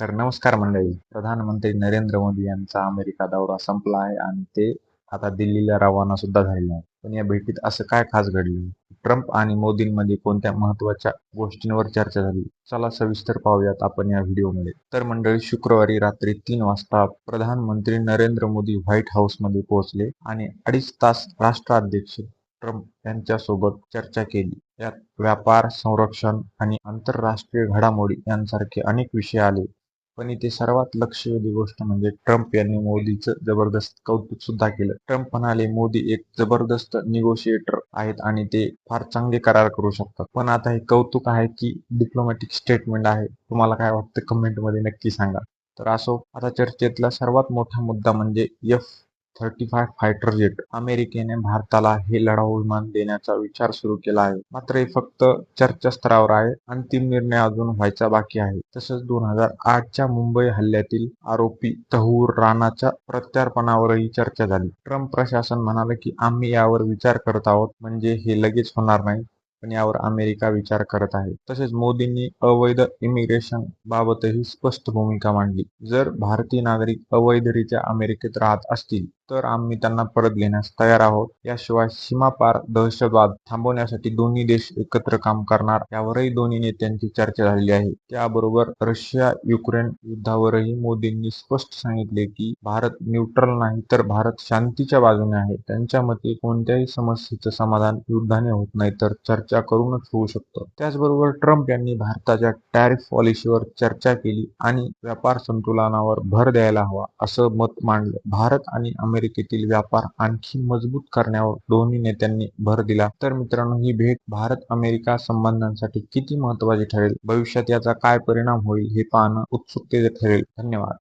तर नमस्कार मंडळी. प्रधानमंत्री नरेंद्र मोदी यांचा अमेरिका दौरा संपला आहे आणि ते आता दिल्लीला रवाना सुद्धा झालेले आहे पण या भेटीत असं काय खास घडलं? ट्रम्प आणि मोदींमध्ये कोणत्या महत्त्वाच्या गोष्टींवर चर्चा झाली? चला सविस्तर पाहूयात आपण या व्हिडिओमध्ये. तर मंडळी शुक्रवारी रात्री तीन वाजता प्रधानमंत्री नरेंद्र मोदी व्हाईट हाऊसमध्ये पोहोचले आणि अडीच तास राष्ट्राध्यक्ष ट्रम्प यांच्यासोबत चर्चा केली. यात व्यापार संरक्षण आणि आंतरराष्ट्रीय घडामोडी यांसारखे अनेक विषय आले. पण इथे सर्वात लक्षवेधी गोष्ट म्हणजे ट्रम्प यांनी मोदीचं जबरदस्त कौतुक सुद्धा केलं. ट्रम्प म्हणाले मोदी एक जबरदस्त निगोशिएटर आहेत आणि ते फार चांगले करार करू शकतात. पण आता हे कौतुक आहे की डिप्लोमॅटिक स्टेटमेंट आहे. तुम्हाला काय वाटतं? कमेंटमध्ये नक्की सांगा. तर असो आता चर्चेतला सर्वात मोठा मुद्दा म्हणजे F thirty five fighter jet अमेरिकेने भारताला हे लढाऊ विमान देण्याचा विचार सुरू केला आहे. मात्र हे फक्त चर्चा स्तरावर आहे. अंतिम निर्णय अजून व्हायचा बाकी आहे. तसंच दोन हजार आठच्या मुंबई हल्ल्यातील आरोपी तहूर राणाच्या प्रत्यार्पणावरही चर्चा झाली. ट्रम्प प्रशासन म्हणाले की आम्ही यावर विचार करत आहोत. म्हणजे हे लगेच होणार नाही. पण यावर अमेरिका विचार करत आहे. तसेच मोदींनी अवैध इमिग्रेशन बाबतही स्पष्ट भूमिका मांडली. जर भारतीय नागरिक अवैधरित्या अमेरिकेत राहत असतील तर आम्ही त्यांना परत घेण्यास तयार आहोत. याशिवाय सीमापार दहशतवाद थांबवण्यासाठी दोन्ही देश एकत्र काम करणार यावरही दोन्ही नेत्यांची चर्चा झालेली आहे. त्याबरोबर रशिया युक्रेन युद्धावरही मोदींनी स्पष्ट सांगितले की भारत न्यूट्रल नाही तर भारत शांतीच्या बाजूने आहे. त्यांच्या मते कोणत्याही समस्येचं समाधान युद्धाने होत नाही तर चर्चा चर्चा करूनच होऊ शकतं. त्याचबरोबर ट्रम्प यांनी भारताच्या टॅरिफ पॉलिसीवर चर्चा केली आणि व्यापार संतुलनावर भर द्यायला हवा असं मत मांडलं. भारत आणि अमेरिकेतील व्यापार आणखी मजबूत करण्यावर दोन्ही नेत्यांनी भर दिला. तर मित्रांनो ही भेट भारत अमेरिका संबंधांसाठी किती महत्वाची ठरेल? भविष्यात याचा काय परिणाम होईल हे पाहणं उत्सुकतेचे ठरेल. धन्यवाद.